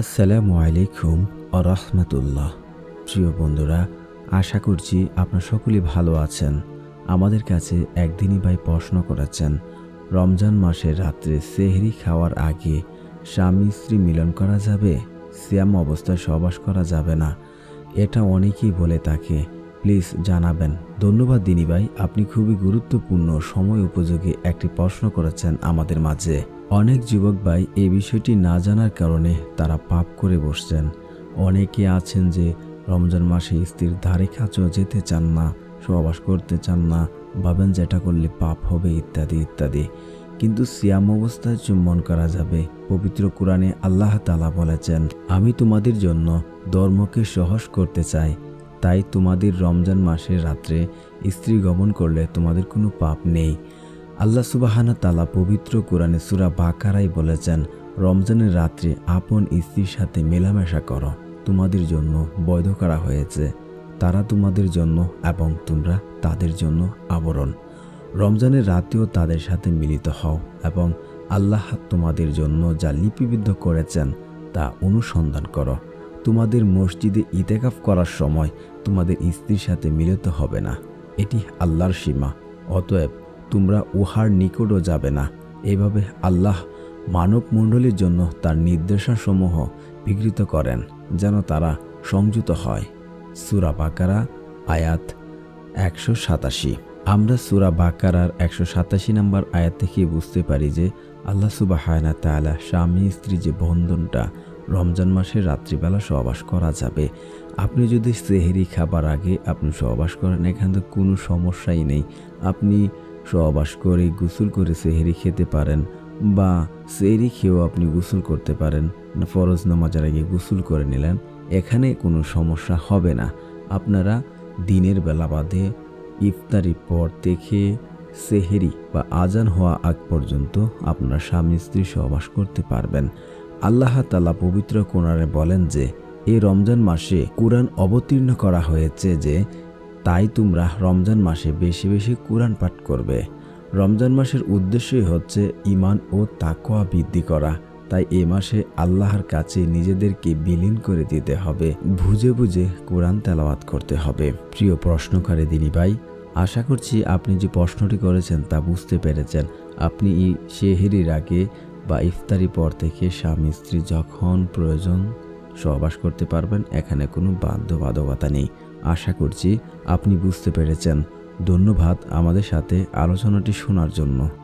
আসসালামু আলাইকুম রহমতুল্লাহ প্রিয় বন্ধুরা, আশা করছি আপনারা সকলেই ভালো আছেন। আমাদের কাছে একদিনই ভাই প্রশ্ন করেছেন, রমজান মাসের রাত্রে সেহরি খাওয়ার আগে স্বামী স্ত্রী মিলন করা যাবে? সিয়াম অবস্থায় সহবাস করা যাবে না। এটা অনেকেই বলে তাকে প্লিজ জানাবেন। ধন্যবাদ দিনী ভাই, আপনি খুবই গুরুত্বপূর্ণ সময় উপযোগী একটি প্রশ্ন করেছেন আমাদের মাঝে। অনেক যুবক ভাই এই বিষয়টি না জানার কারণে তারা পাপ করে বসছেন। অনেকে আছেন যে রমজান মাসে স্ত্রীর ধারে কাছেও যেতে চান না, সহবাস করতে চান না, ভাবেন যেটা করলে পাপ হবে ইত্যাদি ইত্যাদি। কিন্তু সিয়াম অবস্থায় চুম্বন করা যাবে, পবিত্র কোরআনে আল্লাহ তালা বলেছেন, আমি তোমাদের জন্য ধর্মকে সহজ করতে চাই। তাই তোমাদের রমজান মাসের রাত্রে স্ত্রী গমন করলে তোমাদের কোনো পাপ নেই। আল্লাহ সুবাহানা তালা পবিত্র কোরআনে সুরা বাকারাই বলেছেন, রমজানের রাত্রে আপন স্ত্রীর সাথে মেলামেশা করো, তোমাদের জন্য বৈধ করা হয়েছে। তারা তোমাদের জন্য এবং তোমরা তাদের জন্য আবরণ। রমজানের রাতেও তাদের সাথে মিলিত হও এবং আল্লাহ তোমাদের জন্য যা লিপিবদ্ধ করেছেন তা অনুসন্ধান করো। তোমাদের মসজিদে ইতেকাফ করার সময় তোমাদের স্ত্রীর সাথে মিলিত হবে না। এটি আল্লাহর সীমা, অতএব তোমরা উহার নিকটও যাবে না। এভাবে আল্লাহ মানব মণ্ডলীর জন্য তার নির্দেশাসমূহ বিকৃত করেন, যেন তারা সংযুত হয়। সুরা বাকারা, আয়াত একশো সাতাশি। আমরা সুরা বাকারার একশো সাতাশি নম্বর আয়াত থেকে বুঝতে পারি যে আল্লাহ সুবাহায়না তালা স্বামী, স্ত্রী যে বন্ধনটা রমজান মাসের রাত্রিবেলা সহবাস করা যাবে, আপনি যদি সেহেরি খাবার আগে আপনি সহবাস করেন, এখানে তো কোনো সমস্যাই নেই। আপনি সহবাস করে গোসল করে সেহেরি খেতে পারেন বা সেহেরি খেয়েও আপনি গোসল করতে পারেন। ফরজ নামাজের আগে গোসল করে নিলেন, এখানে কোনো সমস্যা হবে না। আপনারা দিনের বেলা বাদে ইফতারি পর থেকে সেহেরি বা আজান হওয়া আগ পর্যন্ত আপনারা স্বামী স্ত্রী সহবাস করতে পারবেন। আল্লাহ তালা পবিত্র কোরআনে বলেন যে এই রমজান মাসে কোরআন অবতীর্ণ করা হয়েছে যে তাই তোমরা রমজান মাসে বেশি বেশি কোরআন পাঠ করবে। রমজান মাসের উদ্দেশ্যই হচ্ছে ইমান ও তাকোয়া বৃদ্ধি করা। তাই এ মাসে আল্লাহর কাছে নিজেদেরকে বিলীন করে দিতে হবে। বুঝে বুঝে কোরআন তেলাওয়াত করতে হবে। প্রিয় প্রশ্নকারী দিনী ভাই, আশা করছি আপনি যে প্রশ্নটি করেছেন তা বুঝতে পেরেছেন। আপনি শেহেরির আগে বা ইফতারি পর থেকে স্বামী, স্ত্রী যখন প্রয়োজন সহবাস করতে পারবেন, এখানে কোনো বাধ্যবাধকতা নেই। আশা করছি আপনি বুঝতে পেরেছেন। ধন্যবাদ আমাদের সাথে আলোচনাটি শোনার জন্য।